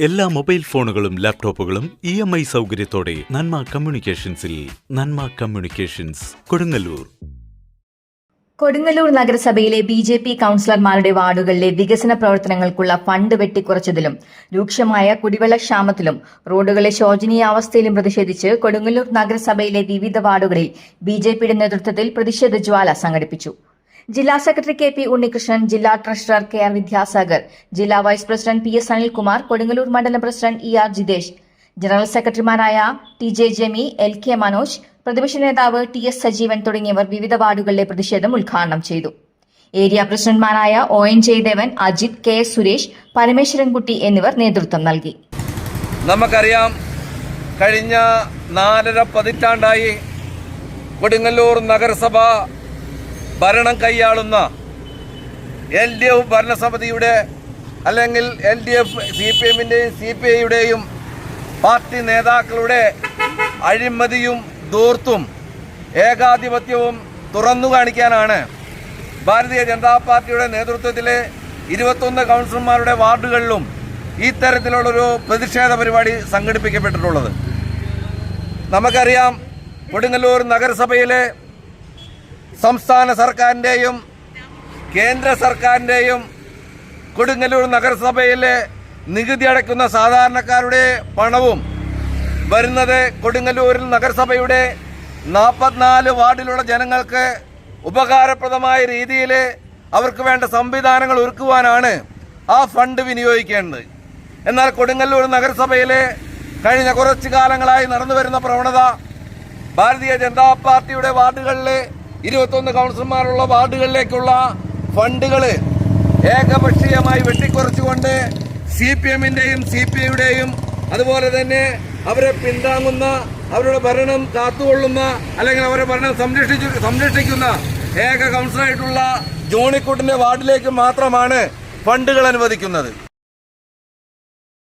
എല്ലാ മൊബൈൽ ഫോണുകളും ലാപ്ടോപ്പുകളും ഇ എം ഐ സൗകര്യത്തോടെ നന്മ കമ്മ്യൂണിക്കേഷൻസിൽ നന്മ കമ്മ്യൂണിക്കേഷൻസ് കൊടുങ്ങല്ലൂർ. കൊടുങ്ങല്ലൂർ നഗരസഭയിലെ ബി ജെ പി കൌൺസിലർമാരുടെ വാർഡുകളിലെ വികസന പ്രവർത്തനങ്ങൾക്കുള്ള ഫണ്ട് വെട്ടിക്കുറച്ചതിലും രൂക്ഷമായ കുടിവെള്ളക്ഷാമത്തിലും റോഡുകളെ ശോചനീയാവസ്ഥയിലും പ്രതിഷേധിച്ച് കൊടുങ്ങല്ലൂർ നഗരസഭയിലെ വിവിധ വാർഡുകളിൽ ബി നേതൃത്വത്തിൽ പ്രതിഷേധ ജ്വാല സംഘടിപ്പിച്ചു. ജില്ലാ സെക്രട്ടറി കെ പി ഉണ്ണികൃഷ്ണൻ ജില്ലാ ട്രഷറർ കെ ആർ വിദ്യാസാഗർ ജില്ലാ vice president P S Anilkumar Kodungallur മണ്ഡലം president E R Jithesh general സെക്രട്ടറിമാരായ T J Jemi L K Manoj പ്രതിപക്ഷ നേതാവ് ടി എസ് സജീവൻ തുടങ്ങിയവർ വിവിധ വാർഡുകളിലെ പ്രതിഷേധം ഉദ്ഘാടനം ചെയ്തു. Area പ്രസിഡന്റ്മാരായ O N Jayadevan Ajith K Suresh Parameswarankutty എന്നിവർ നേതൃത്വം നൽകി. നമുക്കറിയാം കഴിഞ്ഞ നാലര പതിറ്റാണ്ടായി കൊടുങ്ങല്ലൂർ നഗരസഭ ഭരണം കൈയാളുന്ന എൽ ഡി എഫ് ഭരണസമിതിയുടെ അല്ലെങ്കിൽ L D F C P എമ്മിന്റെയും C P ഐയുടെയും പാർട്ടി നേതാക്കളുടെ അഴിമതിയും ദൂർത്തും ഏകാധിപത്യവും തുറന്നു കാണിക്കാനാണ് ഭാരതീയ ജനതാ പാർട്ടിയുടെ നേതൃത്വത്തിലെ ഇരുപത്തൊന്ന് കൗൺസിലർമാരുടെ വാർഡുകളിലും ഇത്തരത്തിലുള്ളൊരു പ്രതിഷേധ പരിപാടി സംഘടിപ്പിക്കപ്പെട്ടിട്ടുള്ളത്. നമുക്കറിയാം കൊടുങ്ങല്ലൂർ നഗരസഭയിലെ സംസ്ഥാന സർക്കാരിന്റെയും കേന്ദ്ര സർക്കാരിന്റെയും കൊടുങ്ങല്ലൂർ നഗരസഭയിലെ നികുതി അടയ്ക്കുന്ന സാധാരണക്കാരുടെ പണവും വരുന്നത് കൊടുങ്ങല്ലൂരിൽ നഗരസഭയുടെ നാൽപ്പത്തിനാല് വാർഡിലുള്ള ജനങ്ങൾക്ക് ഉപകാരപ്രദമായ രീതിയിൽ അവർക്ക് വേണ്ട സംവിധാനങ്ങൾ ഒരുക്കുവാനാണ് ആ ഫണ്ട് വിനിയോഗിക്കേണ്ടത്. എന്നാൽ കൊടുങ്ങല്ലൂർ നഗരസഭയിലെ കഴിഞ്ഞ കുറച്ച് കാലങ്ങളായി നടന്നു വരുന്ന പ്രവണത ഭാരതീയ ജനതാ പാർട്ടിയുടെ വാർഡുകളിലെ ഇരുപത്തൊന്ന് കൗൺസിലർമാരുള്ള വാർഡുകളിലേക്കുള്ള ഫണ്ടുകൾ ഏകപക്ഷീയമായി വെട്ടിക്കുറച്ചുകൊണ്ട് സി പി എമ്മിന്റെയും സി പി ഐയുടെയും അതുപോലെ തന്നെ അവരെ പിന്താങ്ങുന്ന അവരുടെ ഭരണം കാത്തുകൊള്ളുന്ന അല്ലെങ്കിൽ അവരുടെ ഭരണം സംരക്ഷിച്ചു സംരക്ഷിക്കുന്ന ഏക കൗൺസിലറായിട്ടുള്ള ജോണിക്കുട്ടിന്റെ വാർഡിലേക്ക് മാത്രമാണ് ഫണ്ടുകൾ അനുവദിക്കുന്നത്.